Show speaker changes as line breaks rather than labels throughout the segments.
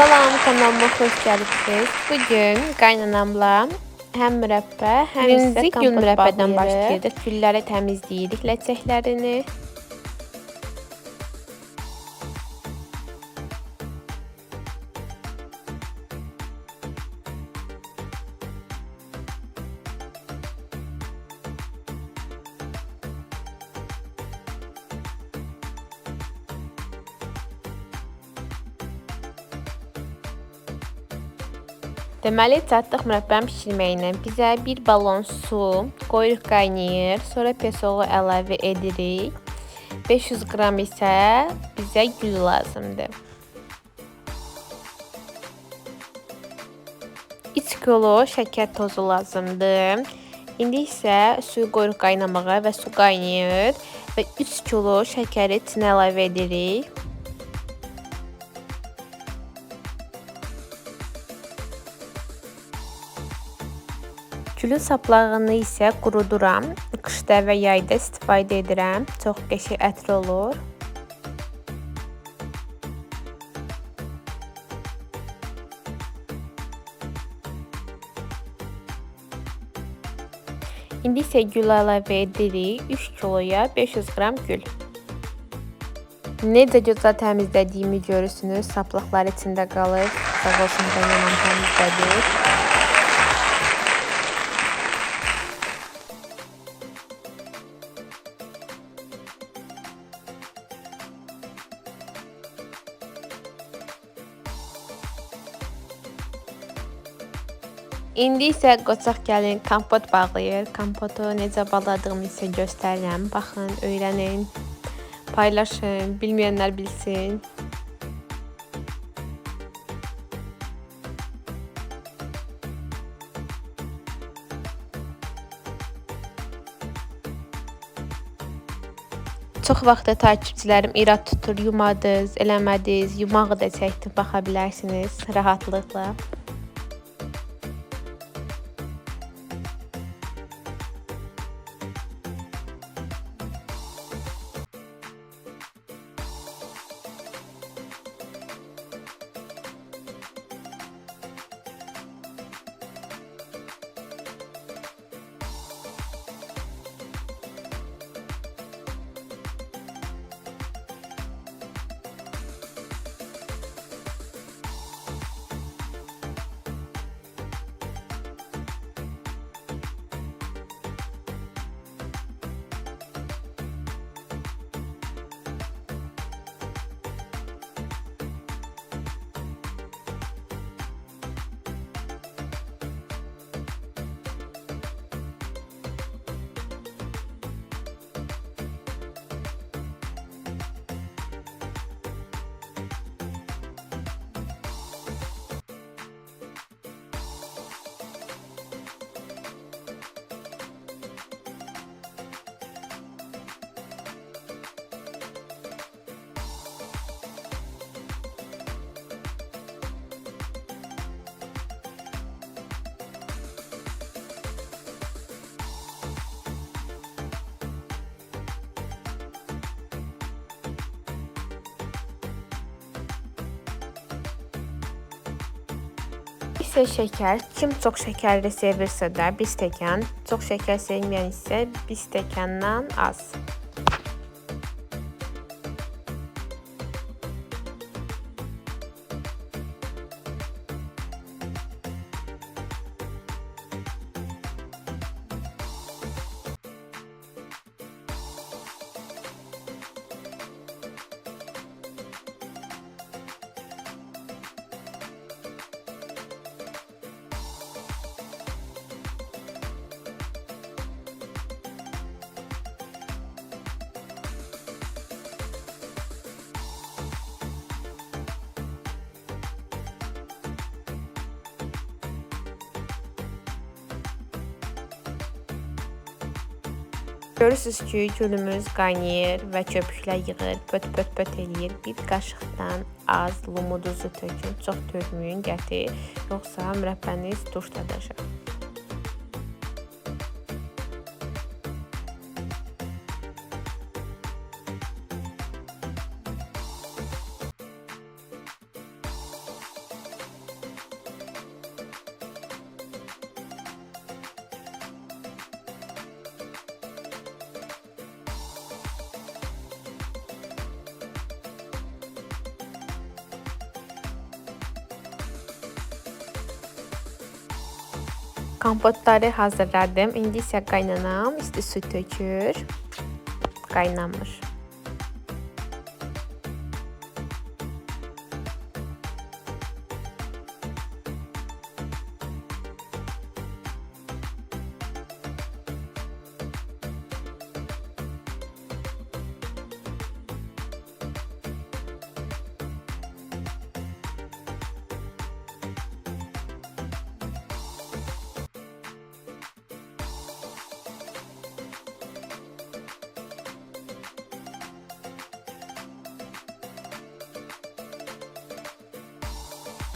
Salam kanalıma xoş gəlibsiniz. Bu gün qaynanamla həm mürəbbə, həm
Birinci
isə
gün
mürəbbədən başlayırdıq. Gülləri təmizləyirik, ləçəklərini. Deməli, çatdıq mürəbbəni bişirməyinə. Bizə bir balon su qoyuruq qaynayır. Sonra pesoğu əlavə edirik. 500 qram isə bizə gül lazımdır. 3 kilo şəkər tozu lazımdır. İndi isə suyu qoyuruq qaynamağa və su qaynayır və 3 kilo şəkəri içinə əlavə edirik. Gülün saplağını isə quruduram. Qışda və yayda istifadə edirəm. Çox qəşəng ətri olur. İndi isə gül əlavə edirik. 3 kiloya 500 qram gül. Necə gözəl təmizlədiyimi görürsünüz. Saplıqlar içində qalır. Sağ olsun qaynanam təmizlədi. İndi isə qoçaq gəlin kompot bağlayır. Kompotu necə bağladığımı isə göstərirəm. Baxın, öyrənin, paylaşın, bilməyənlər bilsin. Çox vaxtı takipçilərim irad tutur, yumadınız, eləmədiniz, yumağı da çəkdim, baxa bilərsiniz rahatlıqla. ise şeker. Kim çok şekerli sevirse de bir stəkan, çox şeker sevməyən isə bir stəkandan az. Görürsüz ki, gülümüz qaynayır və köpüklər yığır, pöt-pöt-pöt eləyir. Bir qaşıqdan az lumuduzu tökün, çox tökməyin qəti, yoxsa mürəbbəniz turşdadacaq. Kompotları hazırladım. İndi isə qaynanam isti su tökür. Qaynamır.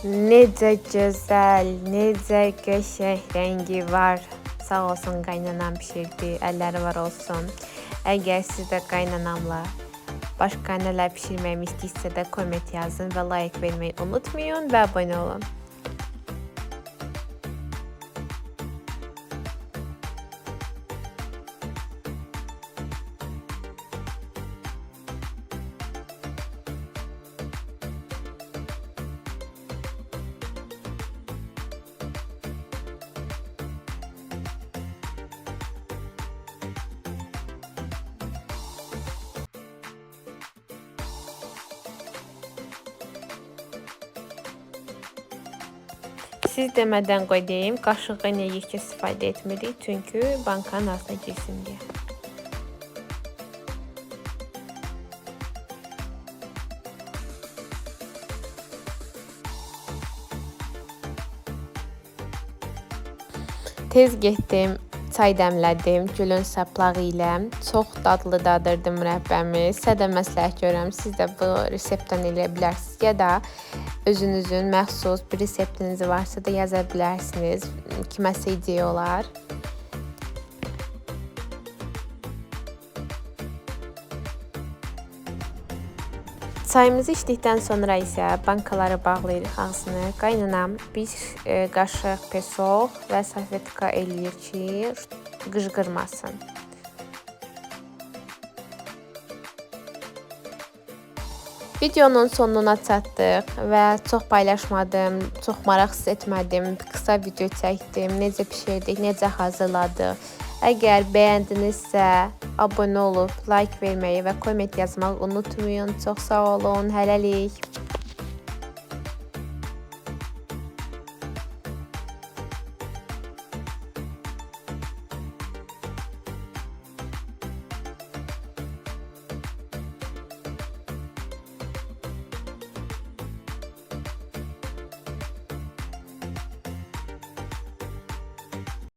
Necə gözəl, necə qəşəng rəngi var. Sağ olsun qaynanam bişirdi. Əlləri var olsun. Əgər siz də qaynanamla başqa nələr bişirməyimi istəyirsə də komment yazın və like verməyi unutmayın və abunə olun. Siz demədən qoy deyim, qaşığı nəyə ki istifadə etmirik, çünki bankanın altına girsin deyə. Tez getdim, çay dəmlədim gülün saplağı ilə. Çox dadlı dadırdı mürəbbəmi. Sizə də məsləhət görürəm, siz də bu reseptdən eləyə bilərsiniz ya da özünüzün məxsus bir reseptiniz varsa da yaza bilərsiniz. Kiməsə ideya olar. Çayımızı içdikdən sonra isə bankaları bağlayırıq ağzını. Qaynanam bir e, qaşıq pesol və salfetka eləyir ki, qıжqırmasın. Videonun sonuna çatdıq və çox paylaşmadım, çox maraq hiss etmədim. Qısa video çəkdim. Necə bişirdik, necə hazırladıq. Əgər bəyəndinizsə, abunə olub, like verməyi və komment yazmağı unutmayın. Çox sağ olun. Hələlik.